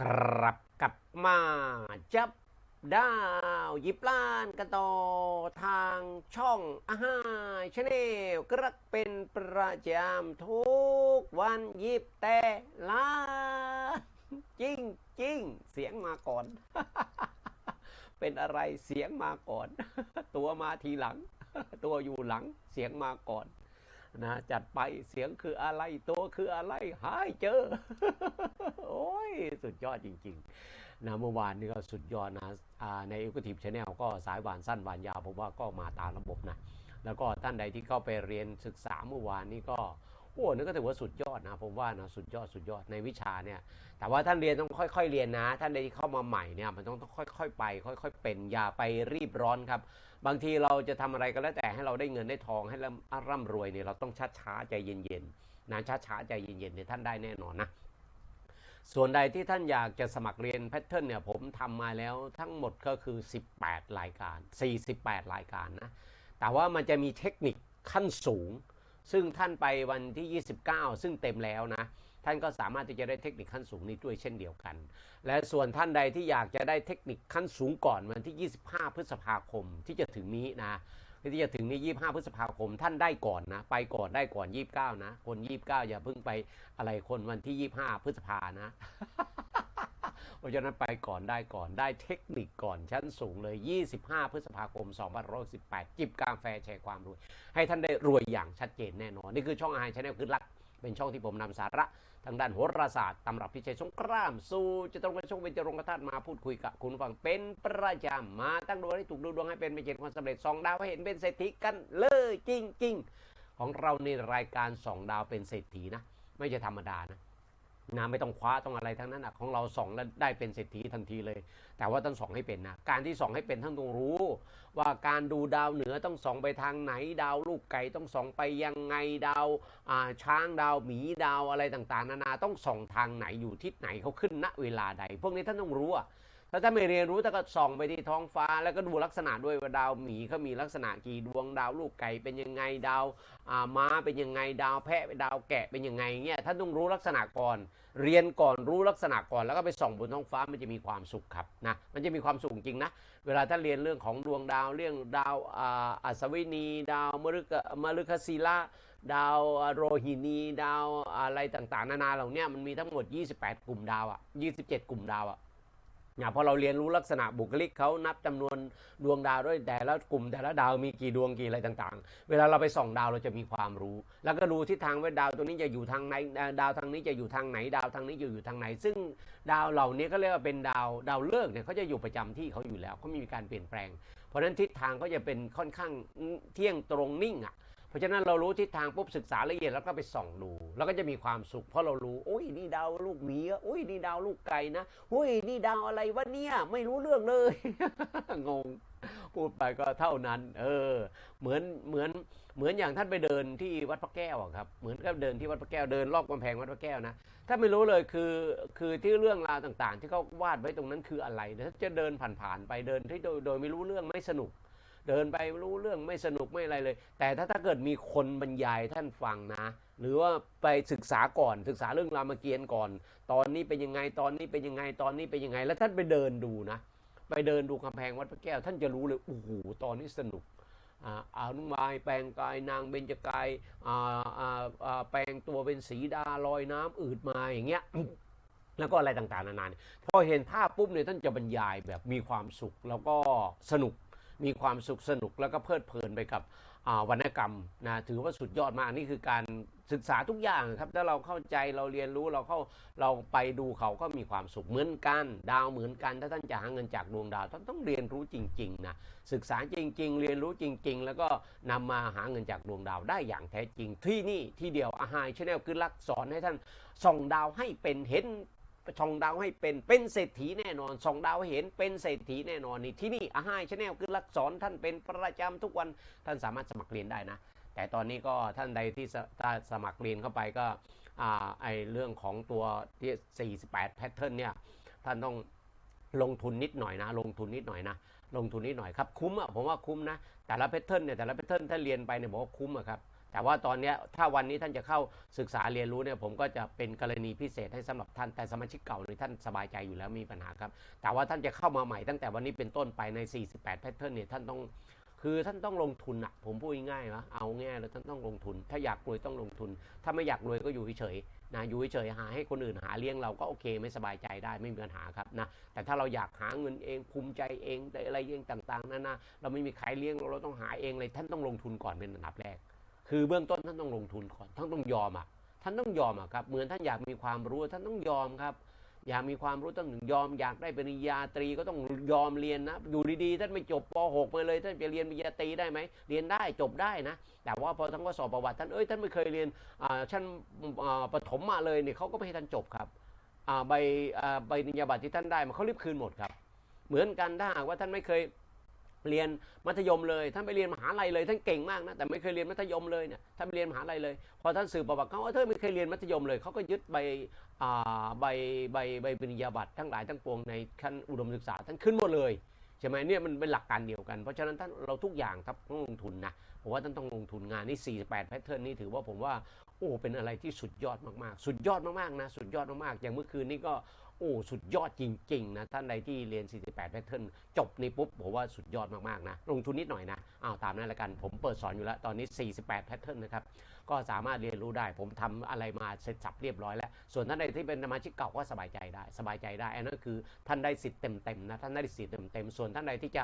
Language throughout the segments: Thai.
กลับกลับมาจับดาวหยิบล้านกันต่อทางช่องอาหารชาแนลกระเป็นประจำทุกวันหยิบแต่ล้านจริงจริงเสียงมาก่อน เป็นอะไรเสียงมาก่อน ตัวมาทีหลัง ตัวอยู่หลังเสียงมาก่อน นะจัดไปเสียงคืออะไรตัวคืออะไรหายเจอ โอ้ย สุดยอดจริง ๆ นะเมื่อวานนี้ก็สุดยอดนะในเอ็กซ์ทีฟชาแนลก็สายหวานสั้นหวานยาวผมว่าก็มาตามระบบนะ แล้วก็ท่านใดที่เข้าไปเรียนศึกษาเมื่อวานนี้ก็โอ้นี่ก็ถือว่าสุดยอดนะผมว่านะสุดยอดสุดยอดในวิชาเนี่ย แต่ว่าท่านเรียนต้องค่อยๆเรียนนะ ท่านใดที่เข้ามาใหม่เนี่ยมันต้องค่อยๆไป ค่อย ๆ เป็นอย่าไปรีบร้อนครับบางทีเราจะทำอะไรก็แล้วแต่ให้เราได้เงินได้ทองให้ร่ำร่ำรวยเนี่ยเราต้องช้าๆใจเย็นๆนะช้าๆใจเย็นๆเนี่ยท่านได้แน่นอนนะส่วนใดที่ท่านอยากจะสมัครเรียนแพทเทิร์นเนี่ยผมทำมาแล้วทั้งหมดก็คือ 18 รายการ 48 รายการนะแต่ว่ามันจะมีเทคนิคขั้นสูง ซึ่งท่านไปวันที่ 29 ซึ่งเต็มแล้วนะ ท่านก็สามารถที่จะได้เทคนิคขั้นสูงนี้ด้วยเช่นเดียวกัน และส่วนท่านใดที่อยากจะได้เทคนิคขั้นสูงก่อนวันที่ 25 พฤษภาคมที่จะถึงนี้นะที่จะถึงนี้25 พฤษภาคมท่านได้ก่อนนะ ไปก่อนได้ก่อน 29 นะ คน 29 อย่าเพิ่งไปอะไรคนวันที่ 25 พฤษภานะเพราะฉะนั้นไปก่อนได้ก่อนได้เทคนิคก่อนชั้นสูงเลย 25 พฤษภาคม2518 จิบกาแฟแชร์ความรวย ให้ท่านได้รวยอย่างชัดเจนแน่นอน นี่คือช่องอาหารชาแนลคือรัก เป็นช่องที่ผมนำสาระทางด้านโหราศาสตร์ตำรับพิชัยสงคราม สู่จะตรงกับช่วงเป็นจรงกระทัดมาพูดคุยกับคุณฟังเป็นประจำมาตั้งดวงให้ถูกดูดวงให้เป็นไปเจ็นความสำเร็จสองดาวให้เห็นเป็นเศรษฐีกันเลยจริงๆ ของเราในรายการสองดาวเป็นเศรษฐีนะ ไม่ใช่ธรรมดานะ นะไม่ต้องคว้าต้องอะไรทั้งนั้นนะของเราส่องแล้วได้เป็นเศรษฐีทันทีเลย แต่ว่าต้องส่องให้เป็นนะการที่ส่องให้เป็นท่านต้องรู้ ว่าการดูดาวเหนือต้องส่องไปทางไหนดาวลูกไก่ต้องส่องไปยังไงดาวาช้างดาวหมีดาวอะไรต่างๆ นานาต้องส่องทางไหนอยู่ทิศไหนเขาขึ้นณเวลาใด พวกนี้ท่านต้องรู้อะ ถ้าท่านไม่เรียนรู้ท่านก็ส่องไปที่ท้องฟ้า แล้วก็ดูลักษณะด้วยว่าดาวหมีเขามีลักษณะกี่ดวงดาวลูกไก่เป็นยังไงดาวม้าเป็นยังไงดาวแพะดาวแกะเป็นยังไงเงี้ยท่านต้องรู้ลักษณะก่อน เรียนก่อนรู้ลักษณะก่อน แล้วก็ไปส่องบนท้องฟ้ามันจะมีความสุขครับนะมันจะมีความสุขจริงนะเวลาท่านเรียนเรื่องของดวงดาวเรื่องดาวอัศวินี ดาวมฤคมฤคศิละดาวโรหินีดาวอะไรต่างๆ นานาเหล่านี้มันมีทั้งหมด 28 กลุ่มดาวอะ27 กลุ่มดาวอะ เนี่ยพอเราเรียนรู้ลักษณะบุคลิกเขานับจำนวนดวงดาวด้วยแต่ละกลุ่มแต่ละดาวมีกี่ดวงกี่อะไรต่างๆ เวลาเราไปส่องดาวเราจะมีความรู้ แล้วก็ดูทิศทางว่าดาวตัวนี้จะอยู่ทางไหนดาวทางนี้จะอยู่ทางไหน ดาวทางนี้จะอยู่ทางไหน ซึ่งดาวเหล่านี้ก็เรียกว่าเป็นดาวดาวฤกษ์เนี่ยเขาจะอยู่ประจำที่เขาอยู่แล้วเขาไม่มีการเปลี่ยนแปลง เพราะฉะนั้นทิศทางก็จะเป็นค่อนข้างเที่ยงตรงนิ่งอะ เพราะฉะนั้นเรารู้ทิศทางปุ๊บศึกษาละเอียดแล้วก็ไปส่องดู แล้วก็จะมีความสุขเพราะเรารู้โอ้ยนี่ดาวลูกหมีอะโอ้ยนี่ดาวลูกไก่นะโอ้ยนี่ดาวอะไรวะเนี่ยไม่รู้เรื่องเลย งงพูดไปก็เท่านั้น เออ เหมือนเหมือนเหมือนอย่างท่านไปเดินที่วัดพระแก้วครับเหมือนกับเดินที่วัดพระแก้วเดินรอบกำแพงวัดพระแก้วนะถ้าไม่รู้เลยคือคือที่เรื่องราวต่างๆ ที่เขาวาดไว้ตรงนั้นคืออะไรนะจะเดินผ่านๆไปเดินที่โดยโดยไม่รู้เรื่องไม่สนุก เดินไปรู้เรื่องไม่สนุกไม่อะไรเลย แต่ถ้าถ้าเกิดมีคนบรรยายท่านฟังนะ หรือว่าไปศึกษาก่อนศึกษาเรื่องรามเกียรติ์ก่อน ตอนนี้เป็นยังไงตอนนี้เป็นยังไงตอนนี้เป็นยังไง แล้วท่านไปเดินดูนะ ไปเดินดูกำแพงวัดพระแก้ว ท่านจะรู้เลยโอ้โหตอนนี้สนุกอ่านุมายแปลงกายนางเบญจกายแปลงตัวเป็นสีดาลอยน้ำอืดมาอย่างเงี้ยแล้วก็อะไรต่างๆนานาเนี่ยพอเห็นภาพปุ๊บเนี่ยท่านจะบรรยายแบบมีความสุขแล้วก็สนุก มีความสุขสนุกแล้วก็เพลิดเพลินไปกับวรรณกรรมนะถือว่าสุดยอดมากนี่คือการศึกษาทุกอย่างครับถ้าเราเข้าใจเราเรียนรู้เราเข้าเราไปดูเขาก็มีความสุขเหมือนกัน ดาวเหมือนกัน ถ้าท่านจะหาเงินจากดวงดาวท่านต้องเรียนรู้จริงๆนะศึกษาจริง ๆ เรียนรู้จริง ๆ แล้วก็นำมาหาเงินจากดวงดาวได้อย่างแท้จริงที่นี่ที่เดียวอาหารชาแนลคือลักสอนให้ท่านส่องดาวให้เป็นเห็น ช่องดาวให้เป็นเป็นเศรษฐีแน่นอนส่องดาวเห็นเป็นเศรษฐีแน่นอนนี่ที่นี่อาหารชาแนลคือลักสอนท่านเป็นประจำทุกวันท่านสามารถสมัครเรียนได้นะ แต่ตอนนี้ก็ท่านใดที่สถ้าสมัครเรียนเข้าไปก็อ่าไอเรื่องของตัวที่48แพทเทิร์นเนี่ยท่านต้องลงทุนนิดหน่อยนะ ลงทุนนิดหน่อยนะ ลงทุนนิดหน่อยครับคุ้มอะผมว่าคุ้มนะ แต่ละแพทเทิร์นเนี่ยแต่ละแพทเทิร์นถ้าเรียนไปเนี่ยผมว่าคุ้มอะครับ แต่ว่าตอนนี้ถ้าวันนี้ท่านจะเข้าศึกษาเรียนรู้เนี่ยผมก็จะเป็นกรณีพิเศษให้สำหรับท่านแต่สมาชิกเก่าเนี่ยท่านสบายใจอยู่แล้วมีปัญหาครับ แต่ว่าท่านจะเข้ามาใหม่ตั้งแต่วันนี้เป็นต้นไปใน 48 แพทเทิร์นเนี่ยท่านต้องคือท่านต้องลงทุนอะผมพูดง่ายๆนะเอาง่ายเลยท่านต้องลงทุน ถ้าอยากรวยต้องลงทุน ถ้าไม่อยากรวยก็อยู่เฉยๆนะอยู่เฉยๆหาให้คนอื่นหาเลี้ยงเราก็โอเคไม่สบายใจได้ไม่มีปัญหาครับนะแต่ถ้าเราอยากหาเงินเองภูมิใจเองอะไรเองต่างๆนั่นนะเราไม่มีใครเลี้ยงเราเราต้องหาเองเลยท่านต้องลงทุนก่อนเป็นอันดับแรก คือเบื้องต้นท่านต้องลงทุนก่อนท่านต้องยอมอะท่านต้องยอมอะครับเหมือนท่านอยากมีความรู้ท่านต้องยอมครับ อยากมีความรู้ต้องยอม อยากได้ปริญญาตรีก็ต้องยอมเรียนนะอยู่ดีๆท่านไม่จบป .6 มาเลยท่านจะเรียนปริญญาตรีได้ไหมเรียนได้จบได้นะแต่ว่าพอทั้งว่าสอบประวัติท่านเอ้ยท่านไม่เคยเรียนชั้นประถมมาเลยเนี่ยเขาก็ไม่ให้ท่านจบครับใบใบปริญญาบัตรที่ท่านได้มาเขารีบคืนหมดครับ เหมือนกันถ้าหากว่าท่านไม่เคย เรียนมัธยมเลย ท่านไปเรียนมหาลัยเลย ท่านเก่งมากนะ แต่ไม่เคยเรียนมัธยมเลยเนี่ย ท่านไปเรียนมหาลัยเลย พอท่านสืบประวัติเขาว่าเธอไม่เคยเรียนมัธยมเลย เขาก็ยึดใบอ่าใบใบใบปริญญาบัตรทั้งหลายทั้งปวงในขั้นอุดมศึกษาท่านขึ้นหมดเลยใช่ไหมเนี่ยมันเป็นหลักการเดียวกัน เพราะฉะนั้นท่านเราทุกอย่างครับต้องลงทุนนะผมว่าท่านต้องลงทุนงานนี่48แพทเทิร์นนี่ถือว่าผมว่าโอ้เป็นอะไรที่สุดยอดมากๆ สุดยอดมากๆนะสุดยอดมากๆอย่างเมื่อคืนนี้ก็ โอ้สุดยอดจริง ๆ นะ ท่านใดที่เรียน 48 แพทเทิร์นจบนี่ปุ๊บผมว่าสุดยอดมาก ๆ นะ ลงทุนนิดหน่อยนะอ้าวตามนั้นละกัน ผมเปิดสอนอยู่แล้ว ตอนนี้ 48 แพทเทิร์นนะครับ ก็สามารถเรียนรู้ได้ ผมทำอะไรมาเสร็จสับเรียบร้อยแล้ว ส่วนท่านใดที่เป็นสมาชิกเก่าก็สบายใจได้ สบายใจได้อันนั้นคือท่านได้สิทธิ์เต็ม ๆ นะ ท่านได้สิทธิ์เต็ม ๆ ส่วนท่านใดที่จะ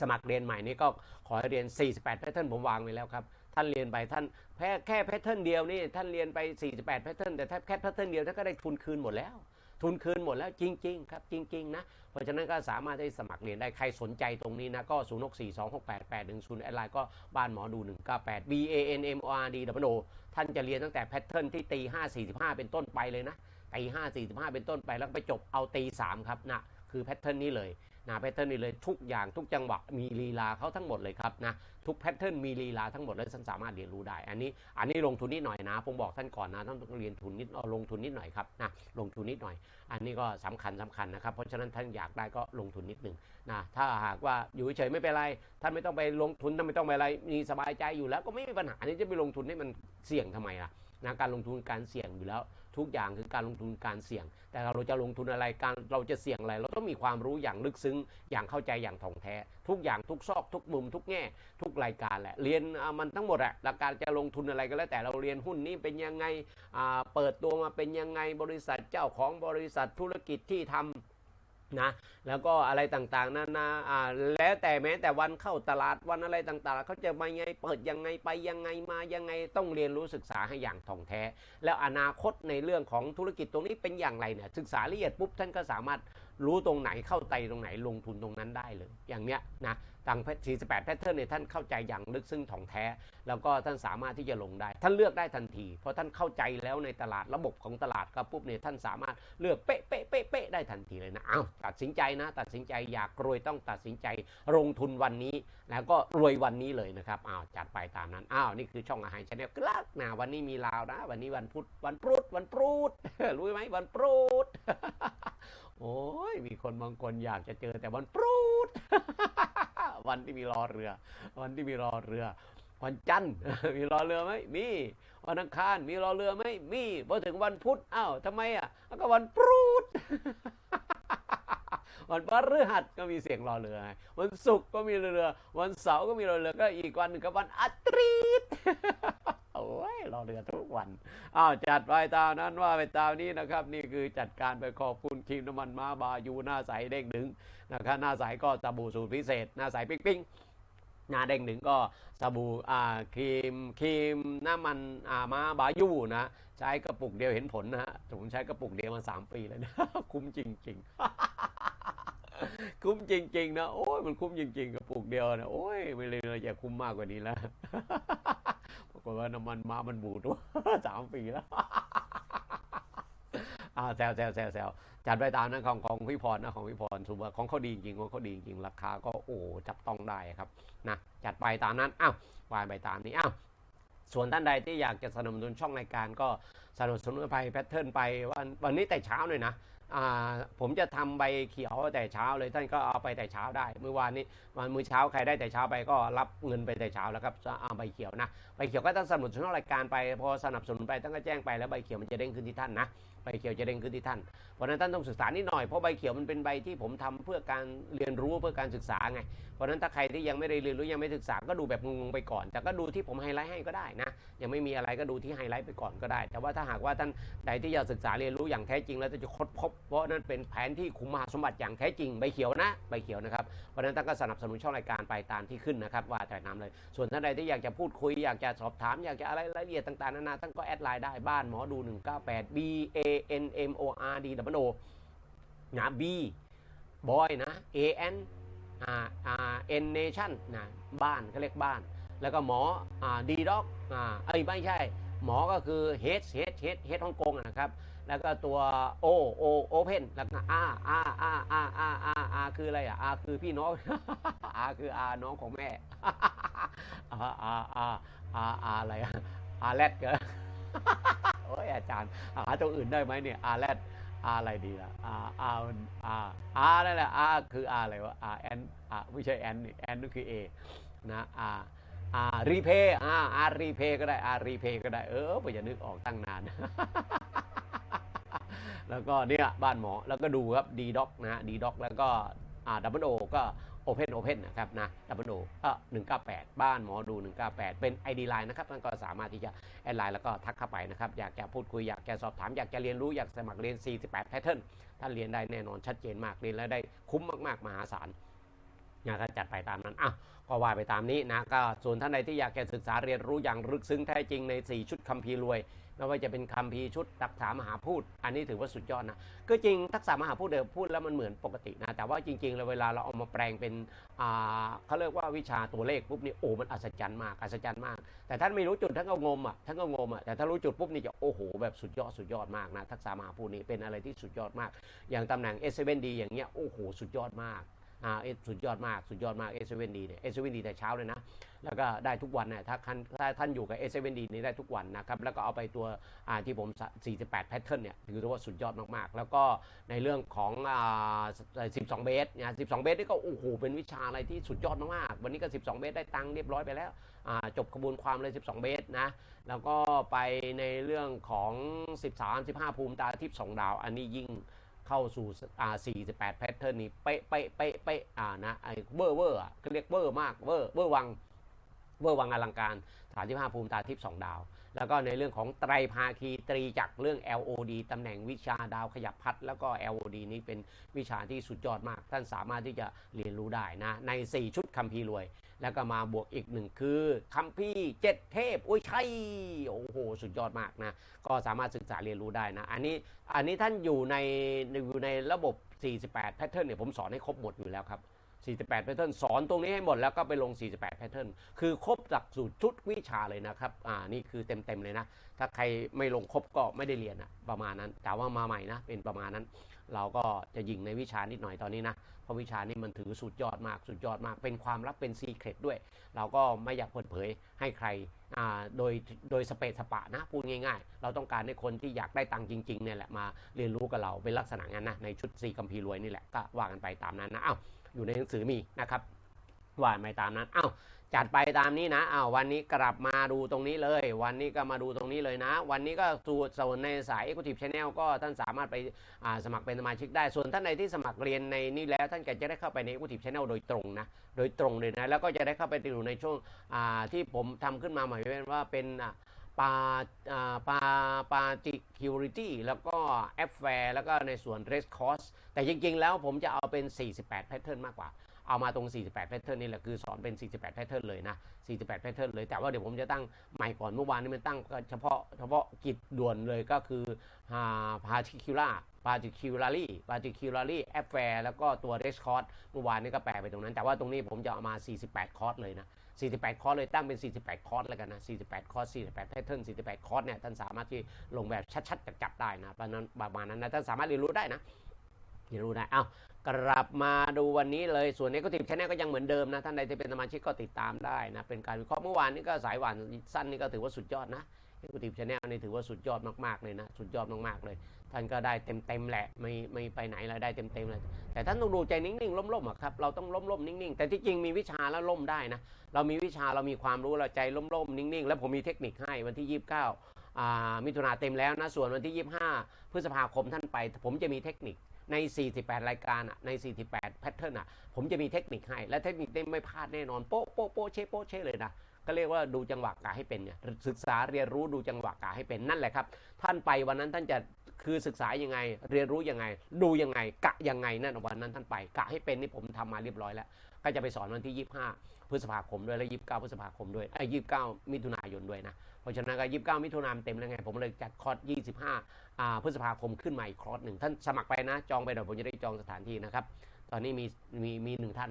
สมัครเรียนใหม่นี่ก็ขอเรียน 48 แพทเทิร์นผมวางไว้แล้วครับท่านเรียนไปท่านแค่แค่แพทเทิร์นเดียวนี่ท่านเรียนไป 48 แพทเทิร์นแต่ถ้าแค่แพทเทิร์นเดียวท่านก็ได้ทุนคืนหมดแล้ว ทุนคืนหมดแล้วจริง ๆ ครับ จริง ๆ นะ เพราะฉะนั้นก็สามารถได้สมัครเรียนได้ใครสนใจตรงนี้นะ ก็ 0 6 4 2 6 8 8 1 0แอดไลน์ก็บ้านหมอดู 198 B A N M O R D W ท่านจะเรียนตั้งแต่แพทเทิร์นที่ตี 5 45 เป็นต้นไปเลยนะตี5 45 เป็นต้นไปแล้วไปจบเอาตี 3 ครับนะคือแพทเทิร์นนี้เลย นะแพทเทิร์นนี้เลยทุกอย่างทุกจังหวะมีลีลาเขาทั้งหมดเลยครับนะทุกแพทเทิร์นมีลีลาทั้งหมดเลยท่านสามารถเรียนรู้ได้ อันนี้อันนี้ลงทุนนิดหน่อยนะ ผมบอกท่านก่อนนะท่านต้องเรียนทุนนิดลงทุนนิดหน่อยครับนะลงทุนนิดหน่อย อันนี้ก็สำคัญสำคัญนะครับเพราะฉะนั้นท่านอยากได้ก็ลงทุนนิดหนึ่งนะถ้าหากว่าอยู่เฉยๆไม่เป็นไร ท่านไม่ต้องไปลงทุนท่านไม่ต้องไปอะไรมีสบายใจอยู่แล้วก็ไม่มีปัญหานี้จะไปลงทุนให้มันเสี่ยงทำไมล่ะนะการลงทุนการเสี่ยงอยู่แล้ว ทุกอย่างคือการลงทุนการเสี่ยง แต่เราจะลงทุนอะไรการเราจะเสี่ยงอะไร เราต้องมีความรู้อย่างลึกซึ้ง อย่างเข้าใจอย่างถ่องแท้ ทุกอย่างทุกซอกทุกมุม ทุกแง่ ทุกรายการแหละเรียนมันทั้งหมดแหละหลักการจะลงทุนอะไรก็แล้วแต่เราเรียนหุ้นนี้เป็นยังไงเปิดตัวมาเป็นยังไงบริษัทเจ้าของบริษัทธุรกิจที่ทำ นะแล้วก็อะไรต่างๆนานาอ่าแล้วแต่แม้แต่วันเข้าตลาดวันอะไรต่างๆเขาจะมายังไงเปิดยังไงไปยังไงมายังไงต้องเรียนรู้ศึกษาให้อย่างถ่องแท้ แล้วอนาคตในเรื่องของธุรกิจตรงนี้เป็นอย่างไรเนี่ยศึกษาละเอียดปุ๊บท่านก็สามารถรู้ตรงไหนเข้าใจตรงไหนลงทุนตรงนั้นได้เลย อย่างเนี้ยนะต่าง48 แพทเทิร์นเนี่ยท่านเข้าใจอย่างลึกซึ้งถ่องแท้ แล้วก็ท่านสามารถที่จะลงได้ ท่านเลือกได้ทันที เพราะท่านเข้าใจแล้วในตลาดระบบของตลาดครับปุ๊บเนี่ยท่านสามารถเลือกเป๊ะเป๊ะเป๊ะเป๊ะได้ทันทีเลยนะเอาตัดสินใจนะ ตัดสินใจอยากรวยต้องตัดสินใจลงทุนวันนี้ แล้วก็รวยวันนี้เลยนะครับอ้าวจัดไปตามนั้นอ้าวนี่คือช่องอาหารชาแนลกลักนะวันนี้มีลาวนะ วันนี้วันพุธวันปรุดวันปรุดรู้ไหมวันปรุด โอ้ยมีคนบางคนอยากจะเจอแต่วันปรุดวันที่มีรอเรือ วันที่มีรอเรือ วันจันทร์มีรอเรือไหมมีวันอังคารมีรอเรือไหมมีพอถึงวันพุธอ้าวทำไมอะก็วันปรูดวันพฤหัสก็มีเสียงรอเรือ วันศุกร์ก็มีเรือ วันเสาร์ก็มีรอเรือ ก็อีกวันหนึ่งก็วันอาทิตย์ อ้ยรอเรือทุกวันอ้าวจัดไปตามนั้นว่าไปตามนี้นะครับ นี่คือจัดการไปขอบคุณครีมน้ำมันม้าบายูหน้าใสเด้งดึงนะครับหน้าใสก็สบู่สูตรพิเศษ หน้าใสปิ๊งปิ๊งหน้าเด้งดึงก็สบู่อ่าครีมครีมน้ำมันอ่ามาบายูนะใช้กระปุกเดียวเห็นผลนะฮะผมใช้กระปุกเดียวมา3ปีแล้วนะคุ้มจริง ๆ คุ้มจริง ๆ นะโอ้ยมันคุ้มจริง ๆกระปุกเดียวนะโอ้ยไม่เลยเลยจะคุ้มมากกว่านี้แล้วากฏว่าน้ำมันมามันบูดวะสามปีแล้วอ่าแซวแซวแซวแซวจัดไปตามนั้นของของพี่พรนะของพี่พรสุว่าของเขาดีจริงของเขาดีจริงราคาก็โอ้จับต้องได้ครับนะจัดไปตามนั้นอ้าววายไปตามนี้อ้าวส่วนท่านใดที่อยากจะสนับสนุนช่องรายการก็สนับสนุนไปแพทเทิร์นไปวันวันนี้แต่เช้าเลยนะ ผมจะทำใบเขียวแต่เช้าเลยท่านก็เอาไปแต่เช้าได้เมื่อวานนี้วันมื้อเช้าใครได้แต่เช้าไปก็รับเงินไปแต่เช้าแล้วครับเอาใบเขียวนะใบเขียวก็ต้องสนับสนุนรายการไปพอสนับสนุนไปท่านก็แจ้งไปแล้วใบเขียวมันจะเด้งขึ้นที่ท่านนะ ใบเขียวจะเด้งขึ้นที่ท่าน เพราะนั้นท่านต้องศึกษานิดหน่อยเพราะใบเขียวมันเป็นใบที่ผมทำเพื่อการเรียนรู้เพื่อการศึกษาไง เพราะนั้นถ้าใครที่ยังไม่ได้เรียนรู้ยังไม่ศึกษาก็ดูแบบงงๆไปก่อน แต่ก็ดูที่ผมไฮไลท์ให้ก็ได้นะยังไม่มีอะไรก็ดูที่ไฮไลท์ไปก่อนก็ได้ แต่ว่าถ้าหากว่าท่านใดที่อยากศึกษาเรียนรู้อย่างแท้จริงแล้วจะค้นพบ เพราะนั่นเป็นแผนที่คุมมหาสมบัติอย่างแท้จริงใบเขียวนะใบเขียวนะครับเพราะฉะนั้นท่านก็สนับสนุนช่องรายการไปตามที่ขึ้นนะครับว่าแต่น้ำเลย ส่วนท่านใดที่อยากจะพูดคุยอยากจะสอบถาม อยากจะอะไรรายละเอียดต่างๆนานาท่านก็แอดไลน์ได้บ้านหมอดู198 B A N M O R D W O นะ B บอยนะ A N N Nation นะบ้านเขาเรียกบ้าน แล้วก็หมออ่าดีด็อกอ่าเอ้ยไม่ใช่ หมอก็คือ H H H H ฮ่องกงนะครับ แล้วก็ตัว O O Open แล้วก็ R R R R R R R คืออะไรอะ R คือพี่น้อง R คือ R น้องของแม่ R R R R R อะไรอะ R แรดเกิ โอ้ยอาจารย์หาตัวอื่นได้ไหมเนี่ย R แรด R อะไรดีล่ะ R R R R นั่นแหละ R คือ R อะไรวะ R N R ไม่ใช่ N นี่ N นั่นคือ A นะ R R repay อ่า R repay ก็ได้ R repay ก็ได้เออไปจะนึกออกตั้งนาน แล้วก็เนี่ยบ้านหมอแล้วก็ดูครับ D doc นะฮะ D doc แล้วก็อ่า W O ก็ Open Open นนะครับนะ W O ก็198บ้านหมอดู198เก้าแปดเป็น ID Line นะครับท่านก็สามารถที่จะแอดไลน์แล้วก็ทักเข้าไปนะครับ อยากจะพูดคุย อยากจะสอบถาม อยากจะเรียนรู้ อยากสมัครเรียน 48 Pattern ท่านเรียนได้แน่นอนชัดเจนมากเรียนแล้วได้คุ้มมาก ๆ มหาศาลนะก็จัดไปตามนั้นอะก็ว่าไปตามนี้นะก็ส่วนท่านใดที่อยากจะศึกษาเรียนรู้อย่างลึกซึ้งแท้จริงใน 4 ชุดคัมภีร์รวย ไม่ว่าจะเป็นคัมภีชุดตักษามหาพูด อันนี้ถือว่าสุดยอดนะก็จริงทักษะมหาพูดเดี๋ยวพูดแล้วมันเหมือนปกตินะ แต่ว่าจริงๆแล้วเวลาเราเอามาแปลงเป็นเขาเรียกว่าวิชาตัวเลขปุ๊บนี่โอ้มันอัศจรรย์มากอัศจรรย์มาก แต่ท่านไม่รู้จุดท่านก็งมอะท่านก็งมอะแต่ถ้ารู้จุดปุ๊บนี่จะโอ้โหแบบสุดยอดสุดยอดมากนะทักษะมหาพูดนี่เป็นอะไรที่สุดยอดมาก อย่างตำแหน่ง S7D อย่างเงี้ยโอ้โหสุดยอดมาก อ่า S สุดยอดมาก สุดยอดมาก S7D เนี่ย S7D แต่เช้าเลยนะ แล้วก็ได้ทุกวันนะถ้าท่านถ้าท่านอยู่กับ S7D นี้ได้ทุกวันนะครับ แล้วก็เอาไปตัวอ่าที่ผม 48 Pattern เนี่ย ถือว่าสุดยอดมาก ๆ แล้วก็ในเรื่องของอ่า12 เบสเนะ12 เบสนี่ก็โอ้โห เป็นวิชาอะไรที่สุดยอดมากๆ วันนี้ก็ 12 เบสได้ตังค์เรียบร้อยไปแล้วอ่าจบกระบวนความเลย 12 เบสนะ แล้วก็ไปในเรื่องของ 13 15 ภูมิตาทิพย์2ดาว อันนี้ยิ่ง เข้าสู่อ่า48แพทเทิร์นนี้เป๊ะเป๊ะเป๊ะเป๊ะอ่านะไอ้เวอร์เวอร์อะเขาเรียกเวอร์มากเวอร์เวอร์วังเวอร์วังอลังการฐานที่5ภูมิตาทิพย์2ดาว แล้วก็ในเรื่องของไตรภาคีตรีจักเรื่อง LOD ตำแหน่งวิชาดาวขยับพัด แล้วก็ LOD นี้เป็นวิชาที่สุดยอดมาก ท่านสามารถที่จะเรียนรู้ได้นะ ใน 4 ชุดคัมภีร์รวย แล้วก็มาบวกอีกหนึ่งคือคัมภีร์เจ็ดเทพอุ้ยใช่โอ้โหสุดยอดมากนะ ก็สามารถศึกษาเรียนรู้ได้นะ อันนี้อันนี้ท่านอยู่ในอยู่ในระบบ 48 แพทเทิร์นเนี่ยผมสอนให้ครบหมดอยู่แล้วครับ48แพทเทิร์นสอนตรงนี้ให้หมดแล้วก็ไปลง 48แพทเทิร์นคือครบหลักสูตรชุดวิชาเลยนะครับ อ่า นี่คือเต็ม ๆ เลยนะ ถ้าใครไม่ลงครบก็ไม่ได้เรียนอะประมาณนั้น แต่ว่ามาใหม่นะ เป็นประมาณนั้น เราก็จะยิงในวิชานิดหน่อยตอนนี้นะ เพราะวิชานี้มันถือสุดยอดมาก สุดยอดมาก เป็นความลับเป็นซีเครตด้วย เราก็ไม่อยากเปิดเผยให้ใครโดยโดยสเปซสปะนะพูดง่าย ๆ เราต้องการให้คนที่อยากได้ตังค์จริงๆเนี่ยแหละมาเรียนรู้กับเราเป็นลักษณะงั้นนะในชุดซีคัมภีร์รวยนี่แหละก็ว่ากันไปตามนั้นนะอ้าวอยู่ในหนังสือมีนะครับว่าไปตามนั้นอ้าว จัดไปตามนี้นะอ้าววันนี้กลับมาดูตรงนี้เลย วันนี้ก็มาดูตรงนี้เลยนะ วันนี้ก็ส่วนในสาย Executive Channel ก็ท่านสามารถไปสมัครเป็นสมาชิกได้ ส่วนท่านใดที่สมัครเรียนในนี่แล้วท่านก็จะได้เข้าไปใน Executive Channel โดยตรงนะ โดยตรงเลยนะ แล้วก็จะได้เข้าไปอยู่ในช่วงที่ผมทำขึ้นมาหม่เป็นว่าเป็นอ่าปาอ่าปาปาจิคิวริตี้แล้วก็แอปแฟร์แล้วก็ในส่วน Race Course แต่จริงๆแล้วผมจะเอาเป็น 48 Pattern มากกว่า เอามาตรง 48 Pattern นี่แหละคือสอนเป็น 48 Pattern เลยนะ 48 Pattern เลยแต่ว่าเดี๋ยวผมจะตั้งใหม่ก่อนเมื่อวานนี้มันตั้งเฉพาะเฉพาะกิจด่วนเลยก็คือ particular particularly particularly affair แล้วก็ตัว race course เมื่อวานนี้ก็แปลไปตรงนั้น แต่ว่าตรงนี้ผมจะเอามา 48 คอร์สเลยนะ 48 คอร์สเลยตั้งเป็น 48 คอร์สแล้วกันนะ 48 คอร์ส 48 pattern 48 คอร์สเนี่ยท่านสามารถที่ลงแบบชัดๆจับๆได้นะประมาณนั้นประมาณนั้นนะท่านสามารถเรียนรู้ได้นะเรียนรู้ได้ เอา กลับมาดูวันนี้เลยส่วน Negative Channel ก็ยังเหมือนเดิมนะ ท่านใดที่เป็นสมาชิกก็ติดตามได้นะ เป็นการวิเคราะห์เมื่อวานนี้ก็สายหวานสั้นนี่ก็ถือว่าสุดยอดนะ Negative Channel นี่ถือว่าสุดยอดมากๆเลยนะ สุดยอดมากๆเลย ท่านก็ได้เต็มๆแหละไม่ไม่ไปไหนแล้วได้เต็มๆเลยแต่ท่านต้องดูใจนิ่งๆล่มๆอะครับเราต้องล่มๆนิ่งๆ แต่ที่จริงมีวิชาแล้วล่มได้นะ เรามีวิชาเรามีความรู้เราใจล่มๆนิ่งๆ แล้วผมมีเทคนิคให้วันที่ 29อ่ามิถุนาเต็มแล้วนะส่วนวันที่ 25 พฤษภาคมท่านไป ผมจะมีเทคนิค ใน 48 รายการอะใน 48 แพทเทิร์นอะผมจะมีเทคนิคให้ และเทคนิคได้ไม่พลาดแน่นอนโป๊ะโป๊ะโป๊ะเชะโป๊ะเชะเลยนะก็เรียกว่าดูจังหวะกาให้เป็นเนี่ยศึกษาเรียนรู้ดูจังหวะกาให้เป็นนั่นแหละครับ ท่านไปวันนั้นท่านจะคือศึกษายังไง เรียนรู้ยังไง ดูยังไงกะยังไงนั่นวันนั้นท่านไปกะให้เป็นนี่ผมทำมาเรียบร้อยแล้ว ก็จะไปสอนวันที่ 25 พฤษภาคมด้วยและ 29 พฤษภาคมด้วยไอ้29 มิถุนายนด้วยนะ เพราะฉะนั้นก็29มิถุนายนเต็มแล้วไง ผมเลยจัดคอร์ส25อ่าพฤษภาคมขึ้นมาอีกคอร์สหนึ่งท่านสมัครไปนะ จองไปเดี๋ยวผมจะได้จองสถานที่นะครับ ตอนนี้มีมีมีหนึ่งท่าน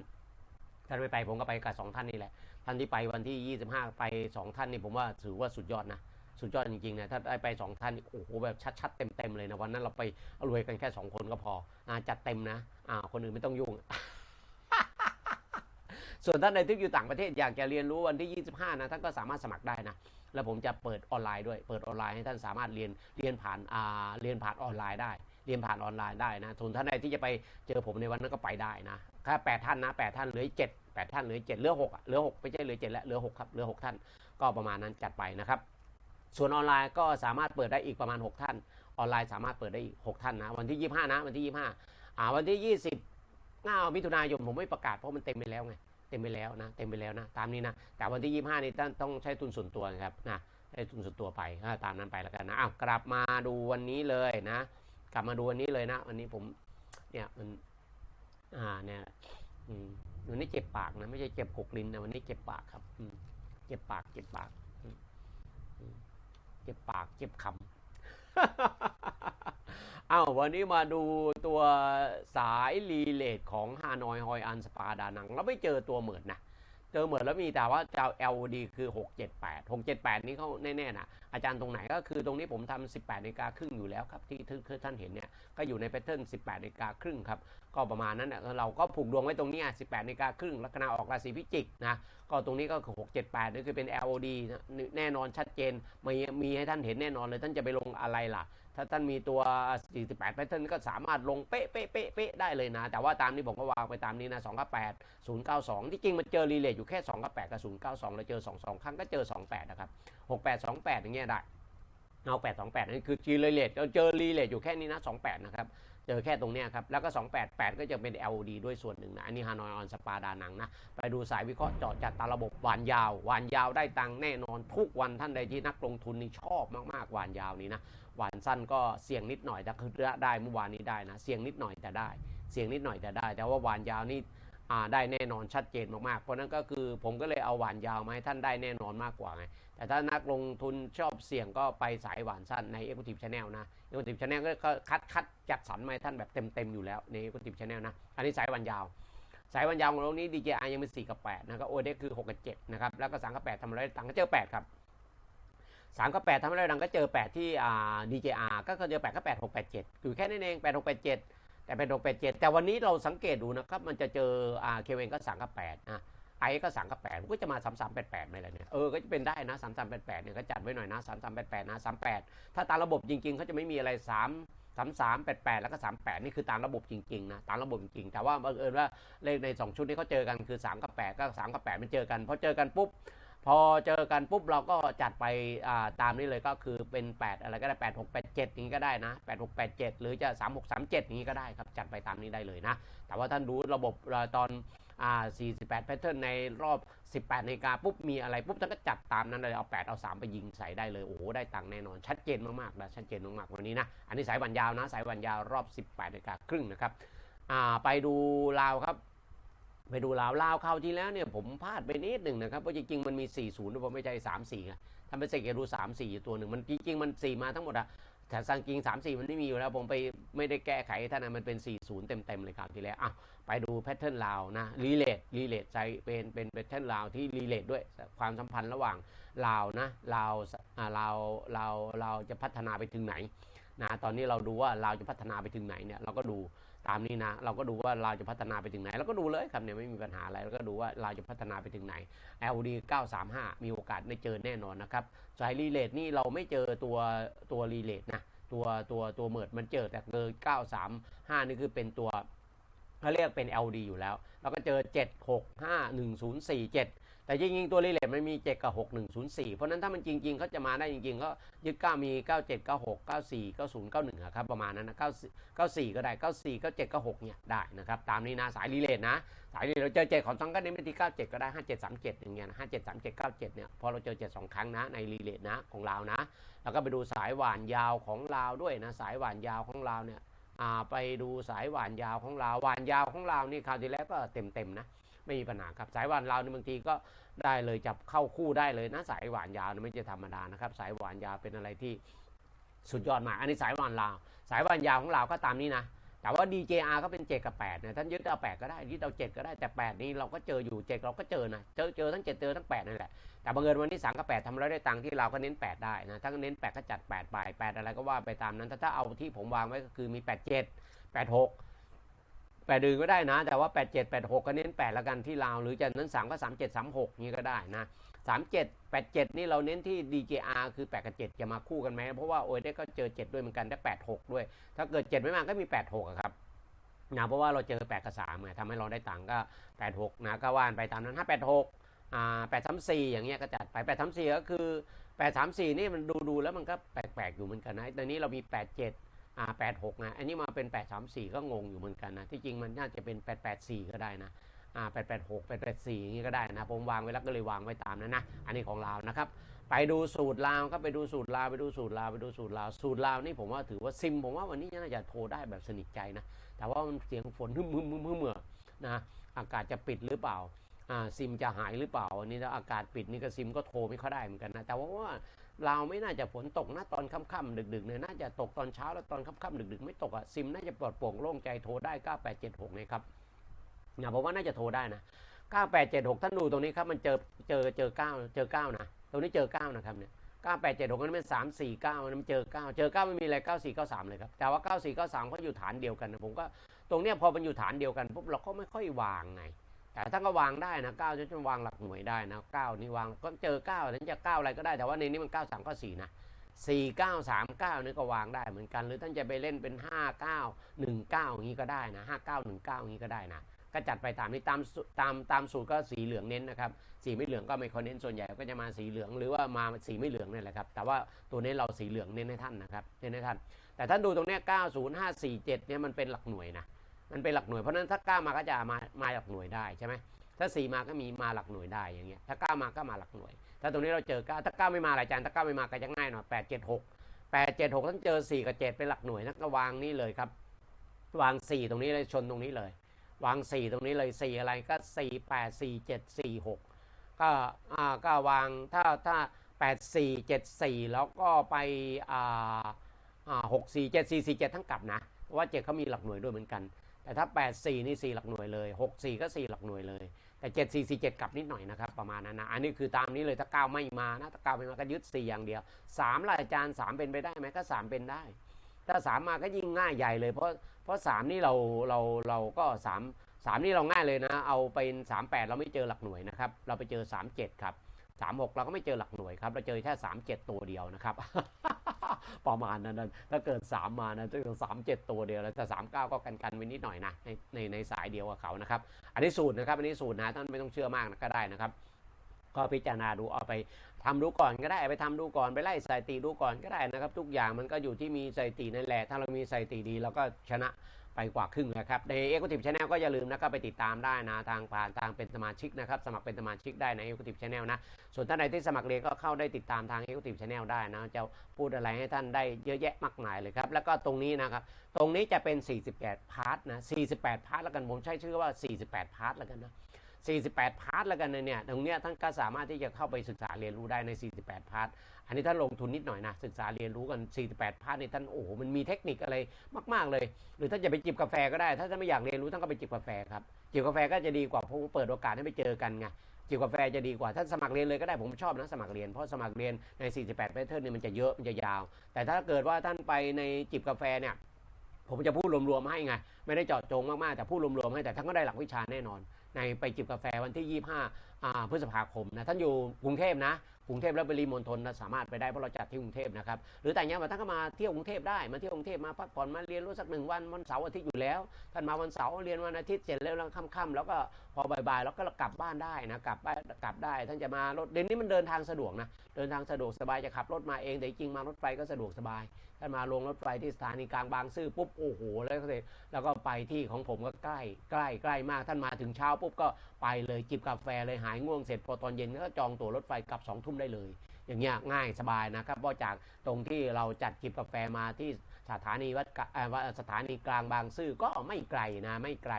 ท่านไม่ไปผมก็ไปกับสองท่านนี่แหละท่านที่ไปวันที่25ไปสองท่านนี่ผมว่าถือว่าสุดยอดนะสุดยอดจริงๆนะถ้าได้ไปสองท่านโอ้โหแบบชัดๆเต็มๆเลยนะวันนั้นเราไปรวยกันแค่สองคนก็พออาจัดเต็มนะอ่าคนอื่นไม่ต้องยุ่งส่วนท่านใดที่อยู่ต่างประเทศอยากจะเรียนรู้วันที่ 25 นะท่านก็สามารถสมัครได้นะ แล้วผมจะเปิดออนไลน์ด้วย เปิดออนไลน์ให้ท่านสามารถเรียนเรียนผ่านอ่าเรียนผ่านออนไลน์ได้ เรียนผ่านออนไลน์ได้นะส่วนท่านใดที่จะไปเจอผมในวันนั้นก็ไปได้นะแค่แปดท่านนะแปดท่านเหลือเจ็ดแปดท่านเหลือเจ็ดเหลือหกเหลือหกไม่ใช่เหลือเจ็ดแล้วเหลือหกครับเหลือหกท่านก็ประมาณนั้นจัดไปนะครับ ส่วนออนไลน์ก็สามารถเปิดได้อีกประมาณ 6 ท่าน ออนไลน์สามารถเปิดได้อีก 6 ท่านนะวันที่ 25 นะวันที่ 25อ่าวันที่ 20อ้ามิถุนายนผมไม่ประกาศเพราะมันเต็มไปแล้วไง ต็มไปแล้วนะเต็มไปแล้วนะตามนี้นะแต่วันที่ 25 นี่ต้องต้องใช้ทุนส่วนตัวนะครับนะใช้ทุนส่วนตัวไปตามนั้นไปแล้วกันนะอ้าวกลับมาดูวันนี้เลยนะ กลับมาดูวันนี้เลยนะ วันนี้ผมเนี่ยมันอ่าเนี่ยอืมวันนี้เจ็บปากนะไม่ใช่เจ็บกกลิ้นนะวันนี้เจ็บปากครับอืเจ็บปากเจ็บปาก เจ็บปากเจ็บคำ อ้าววันนี้มาดูตัวสายรีเลทของฮานอยฮอยอันสปาดานัง แล้วไม่เจอตัวเหมือนนะ เจอเหมือนแล้วมีแต่ว่าจะเอา LD คือ 678 678 นี้เขาแน่ๆนะอาจารย์ตรงไหนก็คือตรงนี้ผมทำ18นาฬิกาครึ่งอยู่แล้วครับ ที่ที่ท่านเห็นเนี่ย ก็อยู่ในแพทเทิร์น18นาฬิกาครึ่งครับ ก็ประมาณนั้นนะเราก็ผูกดวงไว้ตรงนี้18นาฬิกาครึ่งลัคนาออกราศีพิจิกนะก็ตรงนี้ก็คือ678นี่คือเป็น LOD แน่นอนชัดเจนมีมีให้ท่านเห็นแน่นอนเลยท่านจะไปลงอะไรล่ะ ถ้าท่านมีตัว 48แพทเทิร์นก็สามารถลงเป๊ะเป๊ะเป๊ะเป๊ะได้เลยนะ แต่ว่าตามนี้ผมก็วางไปตามนี้นะ298 092 ที่จริงมันเจอรีเลทอยู่แค่298กับ 092 แล้วเจอ 22 ครั้งก็เจอ 28 นะครับ 68 28 อย่างเงี้ยได้เอา828นี่คือจีรีเลทเราเจอรีเลทอยู่แค่นี้นะ 28 นะครับ เจอแค่ตรงเนี้ยครับ แล้วก็ 288 ก็จะเป็น LOD ด้วยส่วนหนึ่งนะ อันนี้ฮานอยออนสปาดานังนะ ไปดูสายวิเคราะห์เจาะจัดตาระบบหวานยาว หวานยาวได้ตังค์แน่นอนทุกวันท่านใดที่นักลงทุนนี่ชอบมากๆ หวานยาวนี้นะ หวานสั้นก็เสี่ยงนิดหน่อยแต่คือได้เมื่อวานนี้ได้นะ เสี่ยงนิดหน่อยแต่ได้ เสี่ยงนิดหน่อยแต่ได้ แต่ว่าหวานยาวนี่ได้แน่นอนชัดเจนมากๆ เพราะนั้นก็คือผมก็เลยเอาหวานยาวมาให้ท่านได้แน่นอนมากกว่าไง แต่ถ้านักลงทุนชอบเสี่ยงก็ไปสายหวานสั้นใน Executive Channel นะ Executive Channel ก็คัดคัดจัดสรรมาให้ท่านแบบเต็ม ๆ อยู่แล้วใน Executive Channel นะ อันนี้สายหวานยาว สายวันยาวของเรานี้ DJI ยังเป็น4กับ8นะครับ o d คือ 6 กับ 7 นะครับ แล้วก็3กับ 8ทำอะไรได้ตังค์ก็เจอ 8 ครับ3กับ8ทำอะไรได้ตังค์ก็เจอ 8 ที่อ่า DJR ก็เจอ8ก็8 6 8 7อยู่แค่นั้นเอง8 6 8 7 แต่เป็น6 8 7แต่วันนี้เราสังเกตดูนะครับมันจะเจออ่าเคเวนก็3กับ8นะ ไอก็3กับ8มันก็จะมา3 3 8 8ไหมล่ะเนี่ยเออก็จะเป็นได้นะ3 3 8 8เนี่ยก็จัดไว้หน่อยนะ3 3 8 8นะ38ถ้าตามระบบจริงๆเขาจะไม่มีอะไร3 3 3 8 8แล้วก็38นี่คือตามระบบจริงๆนะตามระบบจริงๆแต่ว่าบังเอิญว่าเลขใน2ชุดที่เขาเจอกันคือ3กับ8ก็3กับ8มันเจอกันพอเจอกันปุ๊บพอเจอกันปุ๊บเราก็จัดไปอ่าตามนี้เลยก็คือเป็น 8 อะไรก็ได้ 8 6 8 7อย่างนี้ก็ได้นะ 8 6 8 7 หรือจะ 3 6 3 7อย่างนี้ก็ได้ครับ จัดไปตามนี้ได้เลยนะ แต่ว่าท่านรู้ระบบเอ่อตอน อ่า48 แพทเทิร์นในรอบ 18นาฬิกาปุ๊บมีอะไรปุ๊บท่านก็จัดตามนั้นเลยเอา 8 เอา 3 ไปยิงใส่ได้เลย โอ้โห ได้ตังค์แน่นอน ชัดเจนมากๆนะชัดเจนมากๆวันนี้นะ อันนี้สายวันยาวนะ สายวันยาวรอบ 18นาฬิกาครึ่งนะครับอ่าไปดูลาวครับไปดูลาวลาวคราที่แล้วเนี่ยผมพลาดไปนิดหนึ่งนะครับเพราะจริงๆมันมี 40ด้วยผมไม่ใช่34ไงถ้าไม่ใช่เกดู34 อยู่ตัวหนึ่งมันจริงๆมัน 4 มาทั้งหมดอะ แต่สังกิง3ามสี่มันไม่มีอยู่แล้ว ผมไปไม่ได้แก้ไขท่านนะมันเป็น40เต็มๆเลยครับทีแล้วอะไปดูแพทเทิร์นลาวนะรีเลทรีเลทใจเป็นเป็นแพทเทิร์นลาวที่รีเลทด้วยความสัมพันธ์ระหว่างลาวนะลาวอ่าลาวลาวลาวจะพัฒนาไปถึงไหนนะตอนนี้เราดูว่าลาวจะพัฒนาไปถึงไหนเนี่ยเราก็ดู ตามนี้นะ เราก็ดูว่าเราจะพัฒนาไปถึงไหนเราก็ดูเลยครับเนี่ยไม่มีปัญหาอะไรเราก็ดูว่าเราจะพัฒนาไปถึงไหน LD 935 มีโอกาสได้เจอแน่นอนนะครับสายรีเลทนี่เราไม่เจอตัวตัวรีเลทนะตัวตัวตัวเมิดมันเจอแต่เบอ935 นี่คือเป็นตัวเขาเรียกเป็น LD อยู่แล้ว แล้วก็เจอ 7 6 5 1 0 4 7 แต่จริงๆ ตัวรีเลทมันมี 7 กับ 6 1 0 4 เพราะนั้นถ้ามันจริงๆเขาจะมาได้จริงๆ ก็ยึด9มี 97 96 94 90 91อะครับประมาณนั้นนะ9 94 ก็ได้ 94 97 96เนี่ยได้นะครับตามนี้นะสายรีเลทนะ สายรีเลทเราเจอ 7 ของสองก็เน้นไปที่97 ก็ได้ 5737 อย่างเงี้ยนะ57 37 97 เนี่ยพอเราเจอ 7 2 ครั้งนะในรีเลทนะของเรานะ แล้วก็ไปดูสายหวานยาวของเราด้วยนะสายหวานยาวของเราเนี่ยไปดูสายหวานยาวของเราหวานยาวของเรานี่คราวที่แล้วก็เต็มๆนะ ไม่มีปัญหาครับสายหวานเราในบางทีก็ได้เลยจับเข้าคู่ได้เลยนะสายหวานยาวไม่ใช่ธรรมดานะครับ สายหวานยาวเป็นอะไรที่สุดยอดมากอันนี้สายหวานลาว สายหวานยาวของเราก็ตามนี้นะแต่ว่า DJR ก็เป็น 7 กับ8เนี่ยท่านยึดเอา 8 ก็ได้ยึดเอา 7 ก็ได้แต่ 8 นี้เราก็เจออยู่ 7 เราก็เจอนะเจอเจอทั้ง 7 เจอทั้ง 8 นั่นแหละ แต่บังเอิญวันที่3กับ 8ทำแล้วได้ตังค์ที่เราก็เน้น 8 ได้นะถ้าเน้น 8 ก็จัด 8 ไป 8 อะไรก็ว่าไปตามนั้น ถ้าถ้าเอาที่ผมวางไว้ก็คือมี 8 7 8 6 แปดดื่นก็ได้นะ แต่ว่า8 7 8 6ก็เน้น8แล้วกันที่ลาวหรือจะนั้น3ก็3 7 3 6นี่ก็ได้นะ3 7 8 7นี่เราเน้นที่ DJR คือ8กับ7จะมาคู่กันไหมเพราะว่าโอ้ยได้ก็เจอ7ด้วยเหมือนกันได้8 6ด้วย ถ้าเกิด7ไม่มาก็มี8 6อะครับนะเพราะว่าเราเจอ8กับ3ไงทำให้เราได้ตังค์ก็8 6นะก็ว่านไปตามนั้นถ้า8 6อ่า8 3 4อย่างเงี้ยก็จัดไป8 3 4ก็คือ8 3 4นี่มันดูดูแล้วมันก็แปลกๆอยู่เหมือนกันนะตอนนี้เรามี8 7 อ่าแปดหกนะอันนี้มาเป็นแปดสามสี่ก็งงอยู่เหมือนกันนะ ที่จริงมันน่าจะเป็นแปดแปดสี่ก็ได้นะอ่าแปดแปดหกแปดแปดสี่อย่างนี้ก็ได้นะ ผมวางไว้แล้วก็เลยวางไว้ตามนั้นนะ อันนี้ของเรานะครับ ไปดูสูตรลาวก็ไปดูสูตรลาวไปดูสูตรลาวไปดูสูตรลาว สูตรลาวนี่ผมว่าถือว่าซิม ผมว่าวันนี้น่าจะโทรได้แบบสนิทใจนะ แต่ว่ามันเสียงฝนฮึมฮึมฮึมฮึมนะอากาศจะปิดหรือเปล่าอ่าซิมจะหายหรือเปล่าวันนี้ถ้าอากาศปิดนี่ก็ซิมก็โทรไม่ค่อยได้เหมือนกันนะแต่ว่า เราไม่น่าจะฝนตกนะตอนค่ำๆดึกๆเนี่ยน่าจะตกตอนเช้าแล้วตอนค่ำๆดึกๆ ไม่ตกอะซิมน่าจะปลอดโปร่งโล่งใจโทรได้9876นะครับนะผมว่าน่าจะโทรได้นะ9876 ท่านดูตรงนี้ครับมันเจอเจอเจอ9เจอ9นะตรงนี้เจอ9นะครับเนี่ย9876นั่นเป็น349มันเจอ9เจอ9ไม่มีอะไร9493เลยครับแต่ว่า9493เขาอยู่ฐานเดียวกันนะผมก็ตรงเนี้ยพอมันอยู่ฐานเดียวกันปุ๊บเราก็ไม่ค่อยวางไง แต่ถ้านก็วางได้นะ9จะจะวางหลักหน่วยได้นะ9นี่วางก็เจอ9นั้นจะ9อะไรก็ได้แต่ว่าในนี้มัน9 3 9 4นะ4 9 3 9นี่ก็วางได้เหมือนกัน หรือท่านจะไปเล่นเป็น5 9 1 9อย่างนี้ก็ได้นะ5 9 1 9อย่างนี้ก็ได้นะก็จัดไปตามนี้ตามตามตามสูตรก็สีเหลืองเน้นนะครับสีไม่เหลืองก็ไม่ค่อยเน้นส่วนใหญ่ก็จะมาสีเหลืองหรือว่ามาสีไม่เหลืองนี่แหละครับ แต่ว่าตัวนี้เราสีเหลืองเน้นให้ท่านนะครับเน้นให้ท่าน แต่ท่านดูตรงนี้90547เนี่ยมันเป็นหลักหน่วยนะ มันเป็นหลักหน่วยเพราะนั้นถ้า9มาก็จะมามาหลักหน่วยได้ใช่ไหมถ้าสี่มาก็มีมาหลักหน่วยได้อย่างเงี้ยถ้าเก้ามาก็มาหลักหน่วย ถ้าตรงนี้เราเจอเก้าถ้าเก้าไม่มาหลายจานถ้าเก้าไม่มาก็จะง่ายหน่อยแปดเจ็ดหกแปดเจ็ดหกต้องเจอสี่กับเจ็ดเป็นหลักหน่วยนะก็วางนี่เลยครับ วางสี่ตรงนี้เลยชนตรงนี้เลย วางสี่ตรงนี้เลยสี่อะไรก็สี่แปดสี่เจ็ดสี่หกก็อ่าก็วางถ้าถ้าแปดสี่เจ็ดสี่แล้วก็ไปอ่าอ่าหกสี่เจ็ดสี่สี่เจ็ดทั้งกลับนะเพราะว่าเจ็ดเขามีหลักหน่วยด้วยเหมือนกัน แต่ถ้า 8 4 นี่ 4 หลักหน่วยเลย 6 4 ก็ 4 หลักหน่วยเลย แต่ 7 4 4 7 กลับนิดหน่อยนะครับ ประมาณนั้นนะ อันนี้คือตามนี้เลย ถ้า 9 ไม่มานะ ถ้า 9 ไม่มาก็ยึด 4 อย่างเดียว 3ละอาจารย์ 3 เป็นไปได้ไหมก็ 3 เป็นได้ ถ้า 3 มาก็ยิ่งง่ายใหญ่เลย เพราะ เพราะ 3 นี่เรา เรา เราก็ 3 3 นี่เราง่ายเลยนะ เอาเป็น 38 เราไม่เจอหลักหน่วยนะครับ เราไปเจอ 37 ครับ 36 เราก็ไม่เจอหลักหน่วยครับ เราเจอแค่ 37 ตัวเดียวนะครับ ประมาณนั้นถ้าเกิด 3 มานะจะเจอ37 ตัวเดียวแล้วแต่39 ก็กันกันไว้นิดหน่อยนะในในในสายเดียวกับเขานะครับ อันนี้สูตรนะครับ อันนี้สูตรนะท่านไม่ต้องเชื่อมากนะก็ได้นะครับ ก็พิจารณาดูเอาไป ทำดูก่อนก็ได้ไปทำดูก่อนไปไล่สถิติดูก่อนก็ได้นะครับ ทุกอย่างมันก็อยู่ที่มีสถิตินั่นแหละ ถ้าเรามีสถิติดีเราก็ชนะไปกว่าครึ่งนะครับใน e x e c u t i v e Channel ก็อย่าลืมนะครับไปติดตามได้นะทางผ่านทางเป็นสมาชิกนะครับสมัครเป็นสมาชิกได้ใน e x e c u t i v e Channel นะส่วนท่านใดที่สมัครเรียนก็เข้าได้ติดตามทาง e x e c u t i v e Channel ได้นะจะพูดอะไรให้ท่านได้เยอะแยะมากมายเลยครับแล้วก็ตรงนี้นะครับตรงนี้จะเป็น 48 พาร์ทนะ48 พาร์ทแล้วกันผมใช้ชื่อว่า 48 พาร์ทแล้วกันนะ 48 พาร์ทแล้วกันเนี่ยตรงเนี้ยท่านก็สามารถที่จะเข้าไปศึกษาเรียนรู้ได้ใน 48 พาร์ท อันนี้ท่านลงทุนนิดหน่อยนะศึกษาเรียนรู้กัน 48 พาร์ทนี่ท่านโอ้โหมันมีเทคนิคอะไรมาก ๆ เลย หรือท่านจะไปจิบกาแฟก็ได้ ถ้าท่านไม่อยากเรียนรู้ท่านก็ไปจิบกาแฟครับจิบกาแฟก็จะดีกว่าเพราะเปิดโอกาสให้ไปเจอกันไงจิบกาแฟจะดีกว่าท่านสมัครเรียนเลยก็ได้ผมชอบนะสมัครเรียนเพราะสมัครเรียนใน 48พทเทิร์นเนี่ยมันจะเยอะมันจะยาว แต่ถ้าเกิดว่าท่านไปในจิบกาแฟเนี่ยผมจะพูดรวมๆให้ไง ไม่ได้เจาะจงมากๆ แต่พูดรวมๆให้แต่ท่านก็ได้หลักวิชาแน่นอน ในไปจิบกาแฟวันที่ 25อ่าพฤษภาคมนะท่านอยู่กรุงเทพนะกรุงเทพและปริมณฑลนะสามารถไปได้เพราะเราจัดที่กรุงเทพนะครับหรือแต่างอย่างว่าท่านก็มาเที่ยวกรุงเทพได้มาเที่ยวกรุงเทพมาพักผ่อนมาเรียนรู้สักหนึ่งวันวันเสาร์อาทิตย์อยู่แล้วท่านมาวันเสาร์เรียนวันอาทิตย์เสร็จแล้วแล้วค่ำๆแล้วก็พอบ่ายๆแล้วก็กลับบ้านได้นะกลับบ้านกลับได้ ท่านจะมารถเดี๋ยวนี้มันเดินทางสะดวกนะเดินทางสะดวกสบายจะขับรถมาเองแต่จริงมารถไฟก็สะดวกสบายท่านมาลงรถไฟที่สถานีกลางบางซื่อปุ๊บโอ้โหแล้วก็เสร็จแล้วก็ไปที่ของผมก็ใกล้ใกล้ใกล้มากท่านมาถึงเช้าปุ๊บก็ไปเลยจิบกาแฟเลยหายง่วงเสร็จพอตอนเย็นก็จองตั๋วรถไฟกลับสองทุ่มได้เลย อย่างเงี้ยง่ายสบายนะครับเพราะจากตรงที่เราจัดจิบกาแฟมาที่ สถานีวัดสถานีกลางบางซื่อก็ไม่ไกลนะไม่ไกล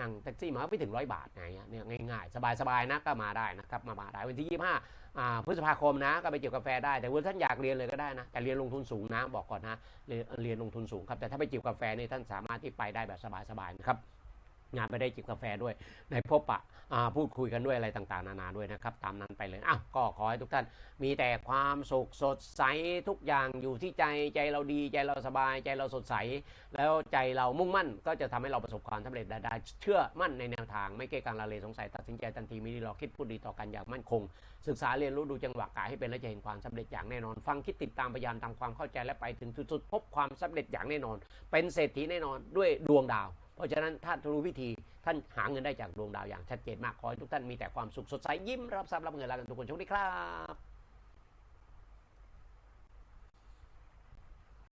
นั่งแท็กซี่มาไม่ถึงร้อยบาทไงเนี่ยง่ายๆ สบายๆนะก็มาได้นะครับมามาได้วันที่ 25อ่าพฤษภาคมนะก็ไปจิบกาแฟได้แต่ว่าท่านอยากเรียนเลยก็ได้นะแต่เรียนลงทุนสูงนะบอกก่อนนะเรียนเรียนลงทุนสูงครับแต่ถ้าไปจิบกาแฟนี่ท่านสามารถที่ไปได้แบบสบายๆนะครับ งานไปได้จิบกาแฟด้วยในพบปะพูดคุยกันด้วยอะไรต่างๆ นานาด้วยนะครับ ตามนั้นไปเลยอ้าวก็ขอให้ทุกท่าน มีแต่ความสุขสดใสทุกอย่างอยู่ที่ใจใจเราดีใจเราสบายใจเราสดใส แล้วใจเรามุ่งมั่น ก็จะทำให้เราประสบความสำเร็จได้เชื่อมั่นในแนวทางไม่เกกังลาเลสงสัยตัดสินใจทันทีม่ได้รอคิดพูดดีต่อกันอย่างมั่นคง ศึกษาเรียนรู้ดูจังหวะกายให้เป็นและจะเห็นความสำเร็จอย่างแน่นอน ฟังคิดติดตามพยายามทำความเข้าใจและไปถึงจุดๆพบความสำเร็จอย่างแน่นอน เป็นเศรษฐีแน่นอนด้วยดวงดาวเพราะฉะนั้นถ้ารู้วิธีท่านหาเงินได้จากดวงดาวอย่างชัดเจนมากขอให้ทุกท่านมีแต่ความสุขสดใสยิ้มรับทรัพย์รับเงินลากันทุกคนโชคดีครับ